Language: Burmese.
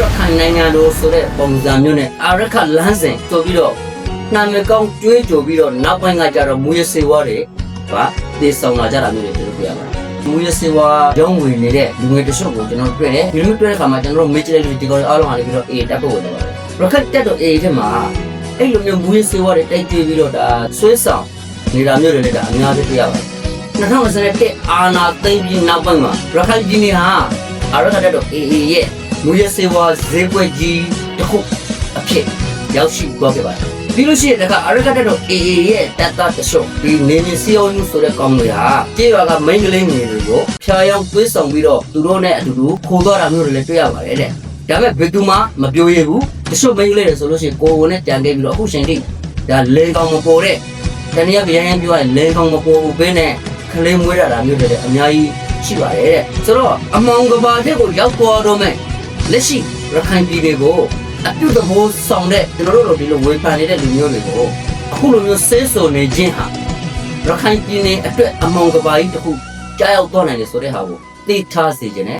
ရခိုင်နိုင်ငံတို့ဆိုတဲ့ပုံစံမျိုးနဲ့အာရခလမ်းစဉ်ဆိုပြီးတော့နာမည်ကောင်းကျွေးကြိုပြီးတော့နောက်ပိုင်းကကြတော့မူရစေဝါတွေဟာတေဆောင်လာကြတာမျိုးတွေကျွန်တော်တွေ့ရပါတယ်မူရစေဝါရောင်းဝင်နေတဲ့လူငယ်တချို့ကိုကျွန်တော်တွေ့တယ်ဒီလိုတွေ့တဲ့အခါမှာကျွန်တော်တို့မေ့ချလိုက်လို့ဒီကောင်အားလုံးဟာလည်းပြီးတော့အေးတက်ဖို့ဝင်တယ်ပါတယ်ရခိုင်တက်တော့အေးထဲမှာအဲ့လိုမျိုးမူရစေဝါတွေတိုက်ကျွေးပြီးတော့ဒါဆွဲဆောင်နေတာမျိုးတွေလည်းဒါအများကြီးတွေ့ရပါတယ်2021အာနာသိမ့်ပြီးနောက်ပိုင်းမှာရခိုင်ပြည်နယ်ဟာအာရခတက်တော့အေးအေးရဲ့ မူရစေဝါဈေးကွက်ကြီးတစ်ခုအဖြစ်ရောက်ရှိသွားခဲ့ပါတယ်ပြီးလို့ရှိရင်တခါအရကတက်တော့အေးအေးရဲ့တက်တာတရှုံဒီနေနေစီအောင်မှုဆိုတဲ့ကောင်းတွေဟာကျေးရွာကမိန်းကလေးငယ်တွေကိုဖျားယောင်းသွေးဆောင်ပြီးတော့သူတို့နဲ့အတူတူခိုးသွားတာမျိုးတွေလည်းတွေ့ရပါတယ်တဲ့ဒါပေမဲ့ဘယ်သူမှမပြောရဘူးတချို့မိန်းကလေးတွေဆိုလို့ရှိရင်ကိုယ်ကိုယ်နဲ့တန်ခဲ့ပြီးတော့အခုချိန်ထိဒါလေကောင်းမပေါ်တဲ့တနည်းပြန်ရင်ပြောရင်လေကောင်းမပေါ်ဘူးဘင်းနဲ့ကလေးမွေးရတာမျိုးတွေလည်းအများကြီးရှိပါတယ်တဲ့ဆိုတော့အမောင်ကဘာတဲ့ကိုရောက်သွားတော့မယ် လက်ရှိရခိုင်ပြည်တွေကိုအပြုသဘောဆောင်တဲ့ကျွန်တော်တို့လိုဒီလိုဝေဖန်နေတဲ့လူမျိုးတွေကိုအခုလိုမျိုးဆဲဆိုနေခြင်းဟာရခိုင်ပြည်နယ်အတွက်အမောင်ကဘာကြီးတစ်ခုကြားရောက်သွားနိုင်တယ်ဆိုတဲ့ဟာကိုသိထားစေခြင်းနဲ့